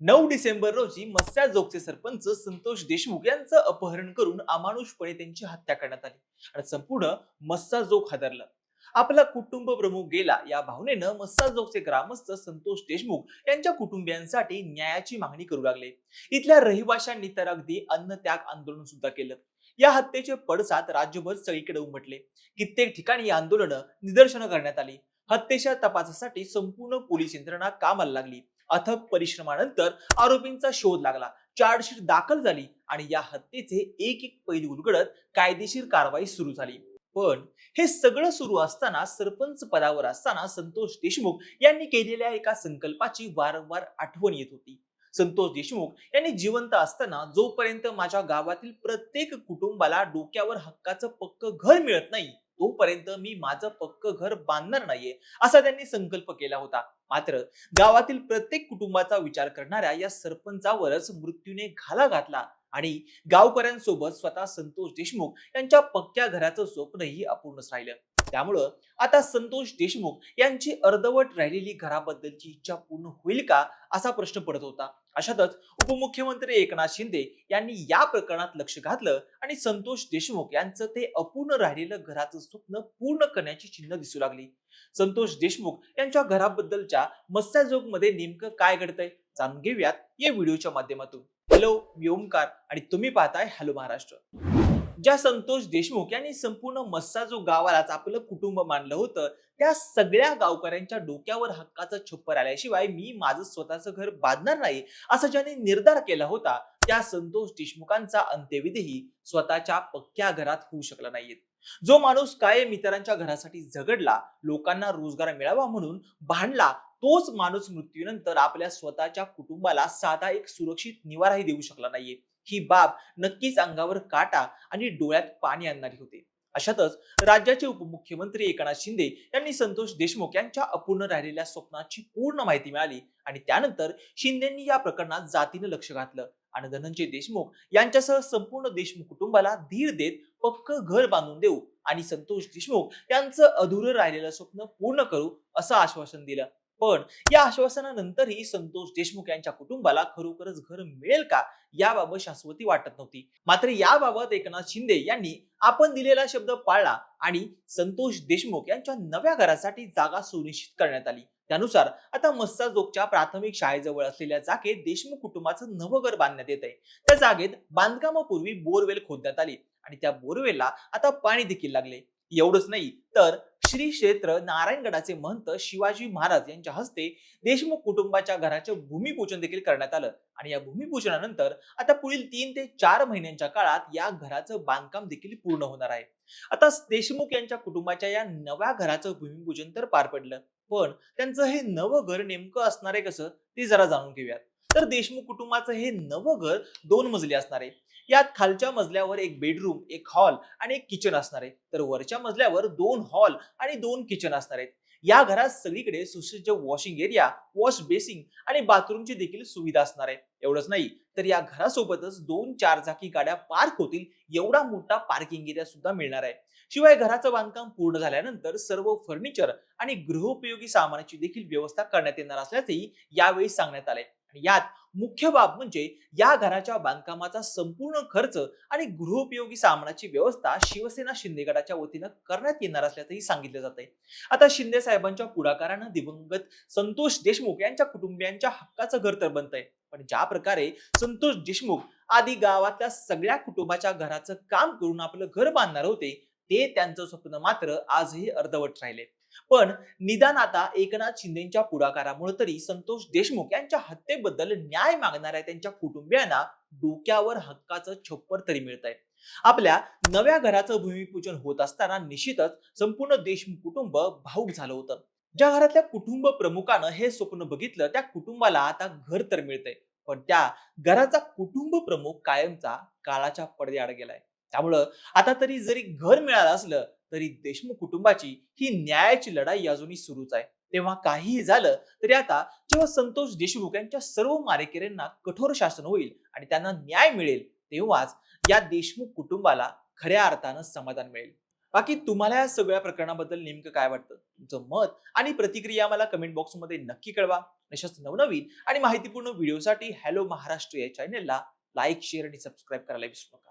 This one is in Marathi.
नऊ डिसेंबर रोजी मस्याजोगचे सरपंच संतोष देशमुख यांचं अपहरण करून अमानुषपणे त्यांची हत्या करण्यात आली. आणि संपूर्ण मस्साजोग हादरलं. आपला कुटुंब प्रमुख गेला. या भावनेनं मस्साजोगचे ग्रामस्थ संतोष देशमुख यांच्या कुटुंबियांसाठी न्यायाची मागणी करू लागले. इथल्या रहिवाशांनी तर अगदी अन्न त्याग आंदोलन सुद्धा केलं. या हत्येचे पडसाद राज्यभर सगळीकडे उमटले. कित्येक ठिकाणी आंदोलनं निदर्शनं करण्यात आली. हत्येच्या तपासासाठी संपूर्ण पोलीस यंत्रणा कामाला लागली. अथक परिश्रमानंतर आरोपींचा शोध लागला. चार्जशीट दाखल झाली आणि या हत्येचे एक एक पैलू उलगडत कायदेशीर कारवाई सुरू झाली. पण हे सगळं सुरू असताना सरपंच पदावर असताना संतोष देशमुख यांनी केलेल्या एका संकल्पाची वारंवार आठवण येत होती. संतोष देशमुख यांनी जिवंत असताना जोपर्यंत माझ्या गावातील प्रत्येक कुटुंबाला डोक्यावर हक्काचं पक्क घर मिळत नाही तोपर्यंत मी माझं पक्क घर बांधणार नाहीये असा त्यांनी संकल्प केला होता. मात्र गावातील प्रत्येक कुटुंबाचा विचार करणाऱ्या या सरपंचावरच मृत्यूने घाला घातला आणि गावकऱ्यांसोबत स्वतः संतोष देशमुख यांच्या पक्क्या घराचं स्वप्नही अपूर्णच राहिलं. त्यामुळं आता संतोष देशमुख यांची अर्धवट राहिलेली घराबद्दलची इच्छा पूर्ण होईल का असा प्रश्न पडत होता. अशातच उपमुख्यमंत्री एकनाथ शिंदे यांनी या प्रकरणात लक्ष घातलं आणि संतोष देशमुख यांचं ते अपूर्ण राहिलेलं घराचं स्वप्न पूर्ण करण्याची चिन्ह दिसू लागली. संतोष देशमुख यांच्या घराबद्दलच्या मत्स्याजोगमध्ये नेमकं काय घडतंय जाणून घेऊयात या व्हिडिओच्या माध्यमातून. हॅलो मी ओमकार आणि तुम्ही पाहताय हॅलो महाराष्ट्र. ज्या संतोष देशमुख यांनी संपूर्ण मस्साजो गावालाच आपलं कुटुंब मानलं होतं त्या सगळ्या गावकऱ्यांच्या डोक्यावर हक्काचं छप्पर आल्याशिवाय मी माझं स्वतःचं घर बांधणार नाही असं ज्याने निर्धार केला होता त्या संतोष देशमुखांचा अंत्यविधीही स्वतःच्या पक्क्या घरात होऊ शकला नाहीये जो माणूस कायम इतरांच्या घरासाठी झगडला लोकांना रोजगार मिळावा म्हणून भांडला तोच माणूस मृत्यूनंतर आपल्या स्वतःच्या कुटुंबाला साधा एक सुरक्षित निवाराही देऊ शकला नाहीये. ही बाब नक्कीच अंगावर काटा आणि डोळ्यात पाणी आणणारी होते. अशातच राज्याचे उपमुख्यमंत्री एकनाथ शिंदे यांनी संतोष देशमुख यांच्या अपूर्ण राहिलेल्या स्वप्नाची पूर्ण माहिती मिळाली आणि त्यानंतर शिंदेंनी या प्रकरणात जातीनं लक्ष घातलं आणि धनंजय देशमुख यांच्यासह संपूर्ण देशमुख कुटुंबाला धीर देत पक्क घर बांधून देऊ आणि संतोष देशमुख यांचं अधुरं राहिलेलं स्वप्न पूर्ण करू असं आश्वासन दिलं. पण या आश्वासनानंतरही संतोष देशमुख यांच्या कुटुंबाला खरोखरच घर मिळेल का? याबाबत शाश्वती वाटत नव्हती. मात्र याबाबत एकनाथ शिंदे यांनी आपण दिलेला शब्द पाळला आणि संतोष देशमुख यांच्या नव्या घरासाठी जागा सुनिश्चित करण्यात आली. त्यानुसार आता मस्साजोगच्या प्राथमिक शाळेजवळ असलेल्या जागेत देशमुख कुटुंबाचं नवं घर बांधण्यात येत आहे त्या जागेत बांधकामापूर्वी बोरवेल खोदण्यात आली आणि त्या बोरवेलला आता पाणी देखील लागले. एवढंच नाही तर श्री क्षेत्र नारायणगडाचे महंत शिवाजी महाराज यांच्या हस्ते देशमुख कुटुंबाच्या घराचे भूमिपूजन देखील करण्यात आलं. आणि या भूमिपूजनानंतर आता पुढील तीन ते चार महिन्यांच्या काळात या घराचं बांधकाम देखील पूर्ण होणार आहे. आता देशमुख यांच्या कुटुंबाच्या या नव्या घराचं भूमिपूजन तर पार पडलं. पण त्यांचं हे नवं घर नेमकं असणार आहे कसं ते जरा जाणून घेऊयात. तर देशमुख कुटुंबाचं हे नवं घर दोन मजली असणार आहे. यात खालच्या मजल्यावर एक बेडरूम एक हॉल आणि एक किचन असणार आहे. तर वरच्या मजल्यावर दोन हॉल आणि दोन किचन असणार आहेत. या घरात सगळीकडे सुसज्ज वॉशिंग एरिया वॉश बेसिंग आणि बाथरूमची देखील सुविधा असणार आहे. एवढंच नाही तर या घरासोबतच दोन चार चाकी गाड्या पार्क होतील एवढा मोठा पार्किंग एरिया सुद्धा मिळणार आहे. शिवाय घराचं बांधकाम पूर्ण झाल्यानंतर सर्व फर्निचर आणि गृहोपयोगी सामानाची देखील व्यवस्था करण्यात येणार असल्याचेही यावेळी सांगण्यात आले आणि यात मुख्य बाब म्हणजे या घराच्या बांधकामाचा संपूर्ण खर्च आणि गृहोपयोगी सामानाची व्यवस्था शिवसेना शिंदे गटाच्या वतीनं करण्यात येणार असल्याचंही सांगितलं जात आहे आता शिंदे साहेबांच्या पुढाकारानं दिवंगत संतोष देशमुख यांच्या कुटुंबियांच्या हक्काचं घर तर बनतंय. पण ज्या प्रकारे संतोष देशमुख आदी गावातल्या सगळ्या कुटुंबाच्या घराचं काम करून आपलं घर बांधणार होते ते त्यांचं स्वप्न मात्र आजही अर्धवट राहिले. पण निदान आता एकनाथ शिंदेच्या पुढाकारामुळे तरी संतोष देशमुख यांच्या हत्येबद्दल न्याय मागणाऱ्या त्यांच्या कुटुंबियांना डोक्यावर हक्काचं छप्पर तरी मिळत आहे आपल्या नव्या घराचं भूमिपूजन होत असताना निश्चितच संपूर्ण देशमुख कुटुंब भाऊक झालं होतं. ज्या घरातल्या कुटुंब प्रमुखानं हे स्वप्न बघितलं त्या कुटुंबाला आता घर तर मिळतंय. पण त्या घराचा कुटुंब प्रमुख कायमचा काळाच्या पडद्याआड गेलाय. त्यामुळं आता तरी जरी घर मिळालं असलं तरी देशमुख कुटुंबाची ही न्यायाची लढाई अजूनही सुरूच आहे. तेव्हा काहीही झालं तरी आता जेव्हा संतोष देशमुख यांच्या सर्व मारेकऱ्यांना कठोर शासन होईल आणि त्यांना न्याय मिळेल तेव्हाच या देशमुख कुटुंबाला खऱ्या अर्थानं समाधान मिळेल. बाकी तुम्हाला या सगळ्या प्रकरणाबद्दल नेमकं काय वाटतं? तुमचं मत आणि प्रतिक्रिया मला कमेंट बॉक्समध्ये नक्की कळवा. अशाच नवनवीन आणि माहितीपूर्ण व्हिडिओसाठी हॅलो महाराष्ट्र या चॅनेलला लाईक शेअर आणि सबस्क्राईब करायला विसरू नका.